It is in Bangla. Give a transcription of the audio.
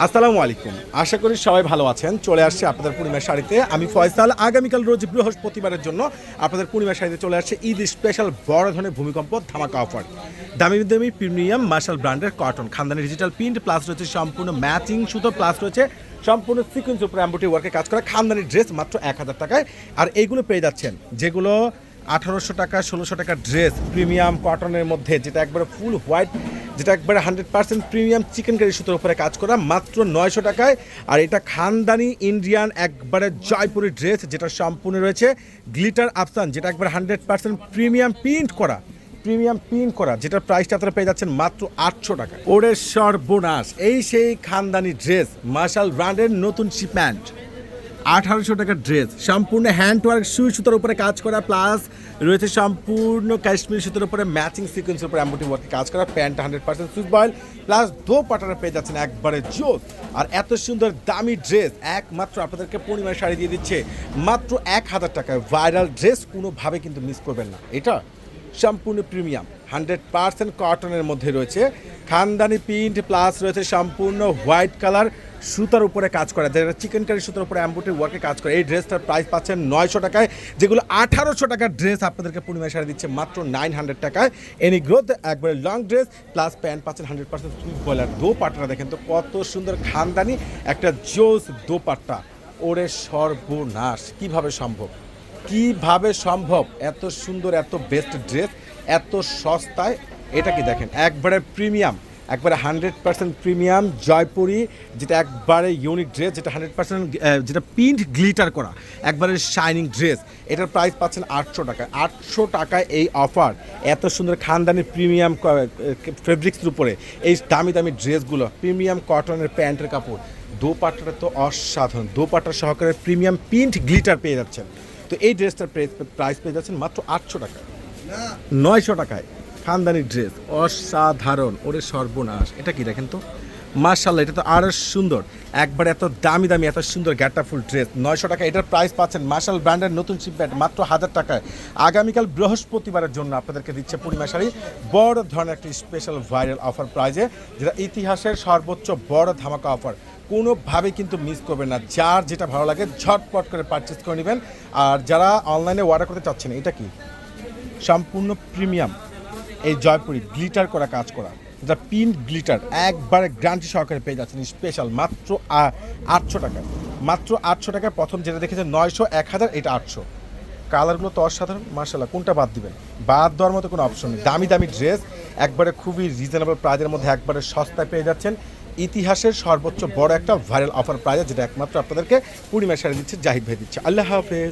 আসসালামু আলাইকুম। আশা করি সবাই ভালো আছেন। চলে আসছে আপনাদের পূর্ণিমা শাড়িতে। আমি ফয়সাল। আগামীকাল রোজ বৃহস্পতিবারের জন্য আপনাদের পূর্ণিমা শাড়িতে চলে আসছে ঈদ স্পেশাল বড় ধরনের ভূমিকম্প ধামাকা অফার দামি দামি প্রিমিয়াম মার্শাল ব্র্যান্ডের কটন খানদানি ডিজিটাল প্রিন্ট প্লাস রয়েছে সম্পূর্ণ ম্যাচিং সুতো প্লাস রয়েছে সম্পূর্ণ সিকুয়েন্স উপরে অ্যাম্বুটি ওয়ার্কে কাজ করা খানদানি ড্রেস মাত্র এক হাজার টাকায়। আর এইগুলো পেয়ে যাচ্ছেন যেগুলো আঠারোশো টাকা, ষোলোশো টাকা ড্রেস প্রিমিয়াম কটনের মধ্যে, যেটা একবারে ফুল হোয়াইট যেটা একবারে hundred percent premium chikankari সুতোর উপরে কাজ করা, মাত্র নয়শো টাকায়। আর এটা খানদানি ইন্ডিয়ান একবারে জয়পুরি ড্রেস যেটা সম্পূর্ণ রয়েছে গ্লিটার আফসান যেটা একবারে হান্ড্রেড পার্সেন্ট প্রিমিয়াম প্রিন্ট করা প্রিমিয়াম প্রিন্ট করা, যেটার প্রাইসটা আপনারা পেয়ে যাচ্ছেন মাত্র আটশো টাকা ওরে সর্বনাশ এই সেই খানদানি ড্রেস মার্শাল ব্র্যান্ডের নতুন শিপম্যান্ট আঠারোশো টাকার ড্রেস। সম্পূর্ণ হ্যান্ড ওয়ার্ক সুই সুতোর উপরে কাজ করা, প্লাস রয়েছে সম্পূর্ণ কাশ্মীর সুতোর উপরে ম্যাচিং সিকোয়েন্সের উপরে অ্যাম্বুটি ওয়ার্কে কাজ করা, pant hundred percent Swiss voile, plus দো পাটারা পেয়ে যাচ্ছেন একবারে জোস। আর এত সুন্দর দামি ড্রেস, একমাত্র আপনাদেরকে পূর্ণিমার শাড়ি দিয়ে দিচ্ছে, মাত্র এক হাজার টাকায় ভাইরাল ড্রেস, কোনোভাবে কিন্তু মিস করবেন না। এটা সম্পূর্ণ প্রিমিয়াম, হান্ড্রেড পার্সেন্ট কটনের মধ্যে রয়েছে। খানদানি প্রিন্ট, প্লাস রয়েছে সম্পূর্ণ হোয়াইট কালার সুতার উপরে কাজ করে, যেটা চিকেন কারি সুতার উপরে অ্যাম্বুটের ওয়ার্কে কাজ করে। এই ড্রেসটার প্রাইস পাচ্ছেন নয়শো টাকায়, যেগুলো আঠারোশো টাকার ড্রেস আপনাদেরকে পূর্ণিমা শাড়ি দিচ্ছে মাত্র নাইন হান্ড্রেড টাকায়। এনি গ্রোথ একবারে লং ড্রেস প্লাস প্যান্ট পাচ্ছেন হান্ড্রেড পার্সেন্ট সুইচ বয়লার দো পাটটা দেখেন তো কত সুন্দর খানদানি, একটা জোস দো পাট্টা ওরে সর্বনাশ, কীভাবে সম্ভব? কীভাবে সম্ভব? এত সুন্দর, এত বেস্ট ড্রেস এত সস্তায়, এটা কি দেখেন? একবারে প্রিমিয়াম একবারে হান্ড্রেড পার্সেন্ট প্রিমিয়াম জয়পুরি যেটা একবারে ইউনিক ড্রেস যেটা হান্ড্রেড পার্সেন্ট যেটা প্রিন্ট গ্লিটার করা একবারে শাইনিং ড্রেস এটার প্রাইস পাচ্ছেন আটশো টাকায়। আটশো টাকায় এই অফার এত সুন্দর খানদানি প্রিমিয়াম ফেব্রিক্সের উপরে। এই দামি দামি ড্রেসগুলো প্রিমিয়াম কটনের প্যান্টের কাপড়। দোপাট্টাটা তো অসাধারণ। দোপাট্টা সহকারে প্রিমিয়াম প্রিন্ট গ্লিটার পেয়ে যাচ্ছেন। তো এই ড্রেসটার প্রাইস পেয়ে যাচ্ছেন মাত্র আটশো টাকা নয়শো টাকায়। খানদানি ড্রেস, অসাধারণ, ওরে সর্বনাশ। এটা কি দেখেন তো? মার্শাল্লাহ এটা তো আরও সুন্দর। একবার এত দামি দামি, এত সুন্দর ফুল ড্রেস, নয়শো টাকা, এটার প্রাইস পাচ্ছেন মার্শাল ব্র্যান্ডের নতুন শিপব্যান্ড মাত্র হাজার টাকায়। আগামীকাল বৃহস্পতিবারের জন্য আপনাদেরকে দিচ্ছে পূর্ণিমা শাড়ি। বড় ধরনের একটি স্পেশাল ভাইরাল অফার প্রাইজে যেটা ইতিহাসের সর্বোচ্চ বড় ধামাকা অফার কোনোভাবে কিন্তু মিস করবেন না। যার যেটা ভালো লাগে, ঝটপট করে পারচেস করে নেবেন। আর যারা অনলাইনে অর্ডার করতে চাচ্ছেন, এটা কি? সম্পূর্ণ প্রিমিয়াম এই জয়পুরি গ্লিটার করা কাজ করা। যেটা পিন গ্লিটার, একবারে গ্রান্টি সহকারে পেয়ে যাচ্ছেন স্পেশাল মাত্র আটশো টাকা। মাত্র আটশো টাকায় প্রথম যেটা দেখেছেন নয়শো, এক হাজার, এটা আটশো। কালারগুলো তো অসাধারণ মার্শাল্লাহ কোনটা বাদ দিবেন? বাদ দেওয়ার মতো কোনো অপশন নেই। দামি দামি ড্রেস একবারে খুবই রিজনেবল প্রাইজের মধ্যে একবারে সস্তায় পেয়ে যাচ্ছেন। ইতিহাসের সর্বোচ্চ বড় একটা ভাইরাল অফার প্রাইজ যেটা একমাত্র আপনাদেরকে পূর্ণিমা শাড়ি দিচ্ছে জাহিদ ভাই দিচ্ছে। আল্লাহ হাফেজ।